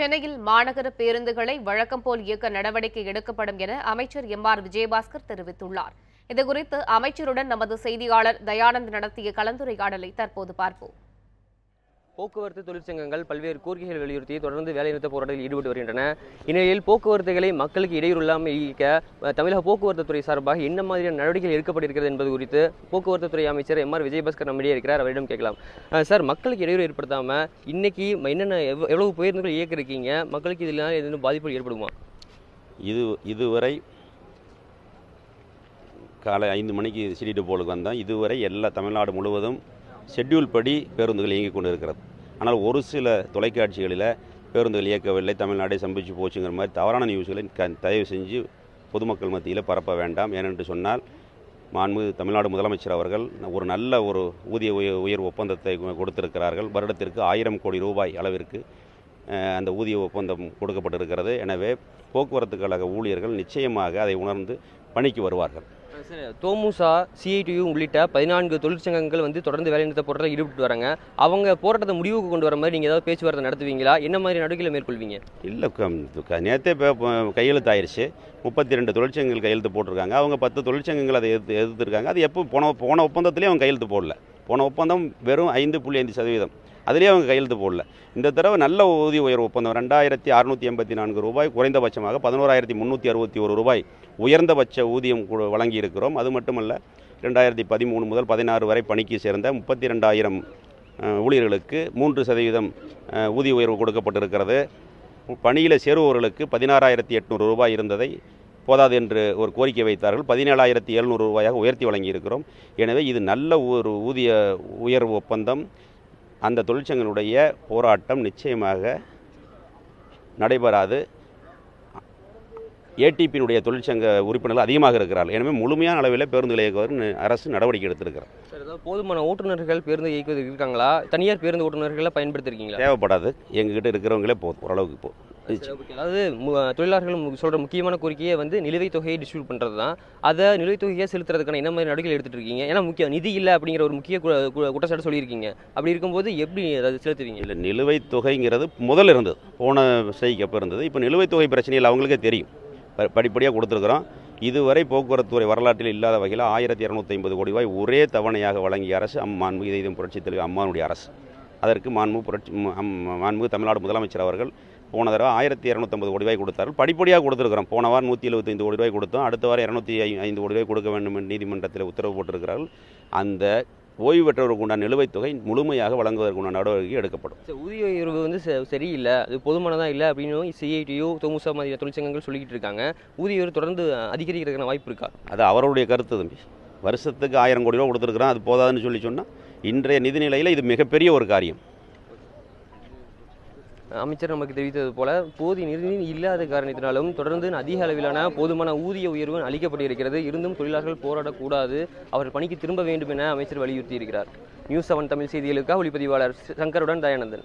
சென்னையில் மாநகர பேருந்துகளை வழக்கம் போல் இயக்க நடவடிக்கை எடுக்கப்படும் என அமைச்சர் எம் ஆர் விஜயபாஸ்கர் தெரிவித்துள்ளார். இதுகுறித்து அமைச்சருடன் நமது செய்தியாளர் தயானந்த் நடத்திய கலந்துரையாடலை தற்போது பார்ப்போம். போக்குவரத்து தொழிற்சங்கங்கள் பல்வேறு கோரிக்கைகள் வலியுறுத்தி தொடர்ந்து வேலைநிறுத்த போராட்டத்தில் ஈடுபட்டு வருகின்றன. இந்நிலையில் போக்குவரத்துகளை மக்களுக்கு இடையூறு இல்லாமல் இயக்க தமிழக போக்குவரத்து துறை சார்பாக என்ன மாதிரியான நடவடிக்கைகள் எடுக்கப்பட்டிருக்கிறது என்பது குறித்து போக்குவரத்து துறை அமைச்சர் எம் ஆர் விஜயபாஸ்கர் நம்மிடையே இருக்கிறார். அவரிடம் கேட்கலாம். சார் மக்களுக்கு இடையூறு ஏற்படுத்தாமல் இன்னைக்கு என்னென்ன எவ்வளவு பேருந்துகள் இயக்க இருக்கீங்க மக்களுக்கு இதனால் எதுவும் பாதிப்பு ஏற்படுமா? இது இதுவரை காலை ஐந்து மணிக்கு சிடி டிப்போலுக்கு வந்தோம். இதுவரை எல்லா தமிழ்நாடு முழுவதும் ஷெட்யூல் படி பேருந்துகள் இயங்கிக் கொண்டு இருக்கிறது ஆனால் ஒரு சில தொலைக்காட்சிகளில் பேருந்துகள் இயக்கவில்லை தமிழ்நாடே சம்பிச்சு போச்சுங்கிற மாதிரி தவறான நியூஸ்களை க தயவு செஞ்சு பொதுமக்கள் மத்தியில் பரப்ப வேண்டாம். ஏனென்று சொன்னால் மாண்பு தமிழ்நாடு முதலமைச்சர் அவர்கள் ஒரு நல்ல ஒரு ஊதிய உய உயர் ஒப்பந்தத்தை கொடுத்திருக்கிறார்கள். வருடத்திற்கு ஆயிரம் கோடி ரூபாய் அளவிற்கு அந்த ஊதிய ஒப்பந்தம் கொடுக்கப்பட்டிருக்கிறது. எனவே போக்குவரத்து கழக ஊழியர்கள் நிச்சயமாக அதை உணர்ந்து பணிக்கு வருவார்கள். சார் தோமுசா சிஐடியு உள்ளிட்ட பதினான்கு தொழிற்சங்கங்கள் வந்து தொடர்ந்து வேலைநிறுத்த போராட்டத்தில் ஈடுபட்டு வராங்க. அவங்க போராட்டத்தை முடிவுக்கு கொண்டு வர மாதிரி நீங்கள் ஏதாவது பேச்சுவார்த்தை நடத்துவீங்களா? என்ன மாதிரி நடவடிக்கைகளை மேற்கொள்வீங்க? இல்லை நேற்றே இப்போ கையெழுத்தாயிருச்சு. முப்பத்தி ரெண்டு தொழிற்சங்கங்கள் கையெழுத்து போட்டிருக்காங்க. அவங்க பத்து தொழிற்சங்கங்கள் அதை எதிர்த்து எதிர்த்துருக்காங்க. அது எப்போ போன போன ஒப்பந்தத்திலே அவங்க கையெழுத்து போடல. போன ஒப்பந்தம் வெறும் ஐந்து புள்ளி ஐந்து சதவீதம். அதுலேயே அவங்க கையெழுத்து போடல. இந்த தடவை நல்ல ஊதிய உயர்வு. ஒப்பந்தம் ரெண்டாயிரத்தி அறுநூற்றி எண்பத்தி நான்கு ரூபாய் குறைந்தபட்சமாக பதினோராயிரத்தி முந்நூற்றி அறுபத்தி ஒரு ரூபாய் உயர்ந்தபட்ச ஊதியம் கு- வழங்கி இருக்கிறோம் அது மட்டுமல்ல ரெண்டாயிரத்தி பதிமூணு முதல் பதினாறு வரை பணிக்கு சேர்ந்த முப்பத்தி ரெண்டாயிரம் ஊழியர்களுக்கு மூன்று சதவீதம் ஊதிய உயர்வு கொடுக்கப்பட்டிருக்கிறது. பணியில் சேருபவர்களுக்கு பதினாறாயிரத்தி எட்நூறு ரூபாய் இருந்ததை போதாது என்று ஒரு கோரிக்கை வைத்தார்கள். பதினேழாயிரத்தி எழுநூறு ரூபாயாக உயர்த்தி வழங்கியிருக்கிறோம். எனவே இது நல்ல ஒரு ஊதிய உயர்வு ஒப்பந்தம். அந்த தொழிற்சங்களுடைய போராட்டம் நிச்சயமாக நடைபெறாது. ஏடிபியினுடைய தொழிற்சங்க உறுப்பினர்கள் அதிகமாக இருக்கிறார்கள். எனவே முழுமையான அளவில் பேருந்துகளை இயக்குவதற்கு அரசு நடவடிக்கை ஏதாவது போதுமான ஓட்டுநர்கள் பேருந்து இயக்குவதற்கு இருக்காங்களா? தனியார் பேருந்து ஓட்டுநர்களை பயன்படுத்திருக்கீங்களா? தேவைப்படாது. எங்ககிட்ட இருக்கிறவங்களே போதும். ஓரளவுக்கு okay. அதாவது தொழிலாளர்கள் சொல்கிற முக்கியமான கோரிக்கையை வந்து நிலுவைத் தொகையை டிஸ்ட்ரிபியூட் பண்ணுறது தான் அதை நிலுவைத் தொகையை செலுத்துறதுக்கான என்ன மாதிரி நடவடிக்கை எடுத்துட்டு இருக்கீங்க? ஏன்னா முக்கிய நிதி இல்லை அப்படிங்கிற ஒரு முக்கிய குற்றச்சாட்டு சொல்லியிருக்கீங்க. அப்படி இருக்கும்போது எப்படி அதை செலுத்துவீங்க? இல்லை நிலுவைத் தொகைங்கிறது முதல்ல இருந்தது. போன ஸ்ட்ரைக் அப்போ இருந்தது. இப்போ நிலுவைத் தொகை பிரச்சனையில் அவங்களுக்கே தெரியும். ப- படிப்படியாக கொடுத்துருக்குறோம். இதுவரை போக்குவரத்து துறை வரலாற்றில் இல்லாத வகையில் ஆயிரத்தி இரநூத்தி ஐம்பது கோடி ரூபாய் ஒரே தவணையாக வழங்கிய அரசு அம் மாண்புமிகு புரட்சி புரட்சித் தலைவர் அம்மானுடைய அரசு. அதற்கு மாண்பு புரட்சி மாண்பு அம் தமிழ்நாடு முதலமைச்சர் அவர்கள் போன தடவை ஆயிரத்தி இரநூத்தம்பது கோடி ரூபாய் கொடுத்தார்கள். படிப்படியாக கொடுத்துருக்கிறோம். போன வாரம் நூற்றி எழுபத்தைந்து கோடி ரூபாய் கொடுத்தோம். அடுத்த வாரம் இரநூத்தி ஐந்து கோடி ரூபாய் கொடுக்க வேண்டும் என்று நீதிமன்றத்தில் உத்தரவு போட்டிருக்கிறார்கள். அந்த ஓய்வு பெற்றவருக்கு உண்டான நிலுவைத் தொகை முழுமையாக வழங்குவதற்குண்டான நடவடிக்கை எடுக்கப்படும். ஊதிய உயர்வு வந்து ச- சரியில்லை. அது போதுமானதா இல்லை அப்படின்னு சிஐடியோ தொமுசா மாதிரி தொழிற்சங்கங்கள் சொல்லிக்கிட்டு இருக்காங்க. ஊதிய உயர்வு தொடர்ந்து அதிகரிக்கிறதுக்கான வாய்ப்பு இருக்கா? அது அவருடைய கருத்து தம்பி. வருஷத்துக்கு ஆயிரம் கோடி ரூபா கொடுத்துருக்குறோம் அது போதாதுன்னு சொல்லி சொன்னால் இன்றைய நிதிநிலையில் இது மிகப்பெரிய ஒரு காரியம். அமைச்சர் நமக்கு தெரிவித்தது போல போதிய நிதி இல்லாத காரணத்தினாலும் தொடர்ந்து அதிக அளவிலான போதுமான ஊதிய உயர்வு அளிக்கப்பட்டிருக்கிறது. இருந்தும் தொழிலாளர்கள் போராடக்கூடாது. அவர்கள் பணிக்கு திரும்ப வேண்டும் என அமைச்சர் வலியுறுத்தி இருக்கிறார் நியூஸ் செவன் தமிழ் செய்திகளுக்காக ஒளிப்பதிவாளர் சங்கருடன் தயானந்தன்.